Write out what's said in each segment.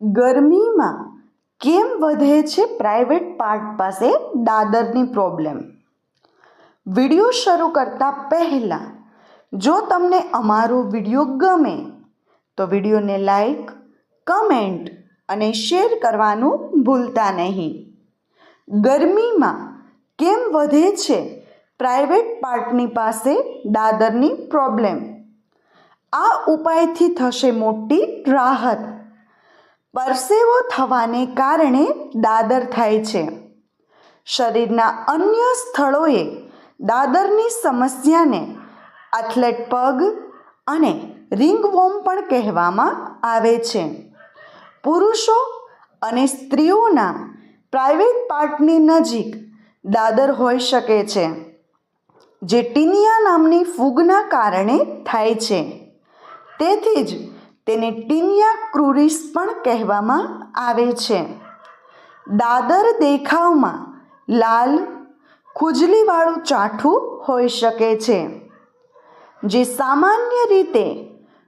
ગરમીમાં કેમ વધે છે પ્રાઇવેટ પાર્ટ પાસે દાદરની પ્રોબ્લેમ વીડિયો શરૂ કરતાં પહેલાં, જો તમને અમારો વીડિયો ગમે, તો વિડીયોને લાઈક કમેન્ટ અને શેર કરવાનું ભૂલતા નહીં. ગરમીમાં કેમ વધે છે પ્રાઇવેટ પાર્ટની પાસે દાદરની પ્રોબ્લેમ આ ઉપાયથી થશે મોટી રાહત. પરસેવો થવાને કારણે દાદર થાય છે. શરીરના અન્ય સ્થળોએ દાદરની સમસ્યાને આથલેટ પગ અને રિંગવોમ પણ કહેવામાં આવે છે. પુરુષો અને સ્ત્રીઓના પ્રાઇવેટ પાર્ટની નજીક દાદર હોઈ શકે છે, જે ટીનિયા નામની ફૂગના કારણે થાય છે. તેથી જ તેને ટીનિયા ક્રુરિસ પણ કહેવામાં આવે છે. દાદર દેખાવમાં લાલ, ખુજલીવાળું ચાઠું હોઈ શકે છે, જે સામાન્ય રીતે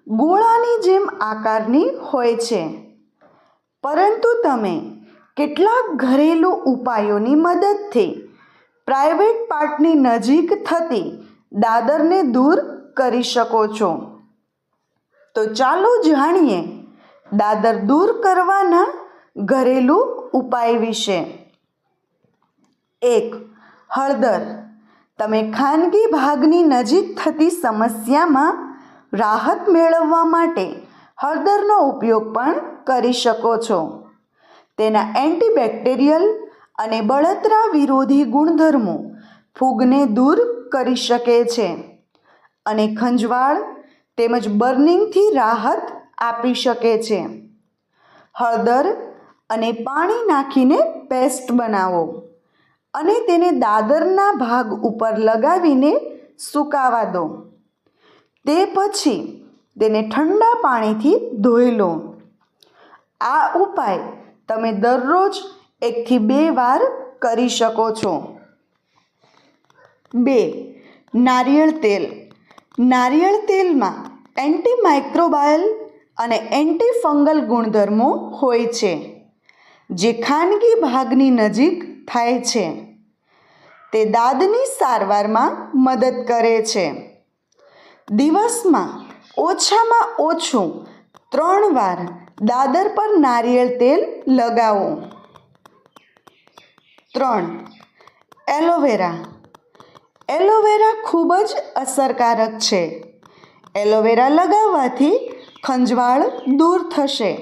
ગોળાની જેમ આકારની હોય છે. પરંતુ તમે કેટલાક ઘરેલું ઉપાયોની મદદથી પ્રાઇવેટ પાર્ટની નજીક થતી દાદરને દૂર કરી શકો છો. તો ચાલો જાણીએ, દાદર દૂર કરવાના ઘરેલું ઉપાય વિશે. એક, હળદર. તમે ખાનગી ભાગની નજીક થતી સમસ્યામાં રાહત મેળવવા માટે હળદરનો ઉપયોગ પણ કરી શકો છો. તેના એન્ટીબેક્ટેરિયલ અને બળતરા વિરોધી ગુણધર્મો ફૂગને દૂર કરી શકે છે. અને ખંજવાળ તેમજ બર્નિંગથી રાહત આપી શકે છે. હળદર અને પાણી નાખીને પેસ્ટ બનાવો અને તેને દાદરના ભાગ ઉપર લગાવીને સુકાવા દો. તે પછી તેને ઠંડા પાણીથી ધોઈ લો. આ ઉપાય તમે દરરોજ એકથી બે વાર કરી શકો છો. બે, નારિયેળ તેલ. નારિયેળ તેલમાં એન્ટીમાઇક્રોબાયલ અને એન્ટીફંગલ ગુણધર્મો હોય છે, જે ખાનગી ભાગની નજીક થાય છે. તે દાદની સારવારમાં મદદ કરે છે. દિવસમાં ઓછામાં ઓછું ત્રણ વાર દાદર પર નારિયેળ તેલ લગાવો. ત્રણ. એલોવેરા એલોવેરા ખૂબ જ અસરકારક છે. એલોવેરા લગાવવાથી ખંજવાળ દૂર થશે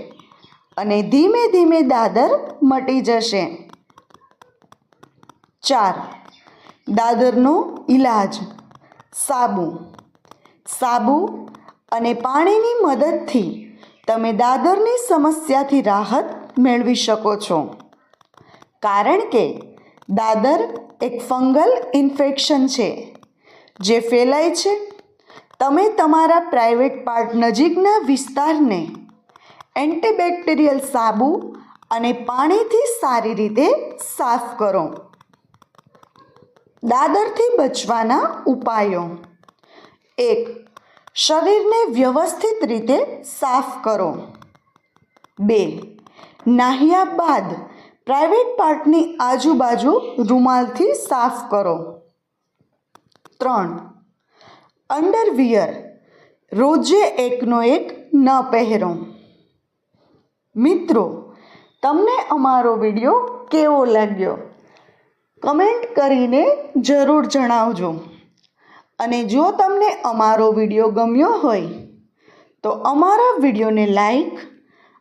અને ધીમે ધીમે દાદર મટી જશે. ચાર. દાદરનો ઈલાજ. સાબુ. સાબુ અને પાણીની મદદથી તમે દાદરની સમસ્યાથી રાહત મેળવી શકો છો. કારણ કે દાદર એક ફંગલ ઇન્ફેક્શન છે, જે ફેલાય છે. તમે તમારા પ્રાઇવેટ પાર્ટ નજીકના વિસ્તારને એન્ટીબેક્ટેરિયલ સાબુ અને પાણીથી સારી રીતે સાફ કરો. દાદરથી બચવાના ઉપાયો. એક, શરીરને વ્યવસ્થિત રીતે સાફ કરો. બે, નાહ્યા બાદ પ્રાઇવેટ પાર્ટની આજુબાજુ રૂમાલથી સાફ કરો. ત્રણ. અંડરવિયર રોજે એકનો એક ન પહેરો. મિત્રો, તમને અમારો વીડિયો કેવો લાગ્યો? કમેન્ટ કરીને જરૂર જણાવજો. અને જો તમને અમારો વીડિયો ગમ્યો હોય, તો અમારા વિડીયોને લાઈક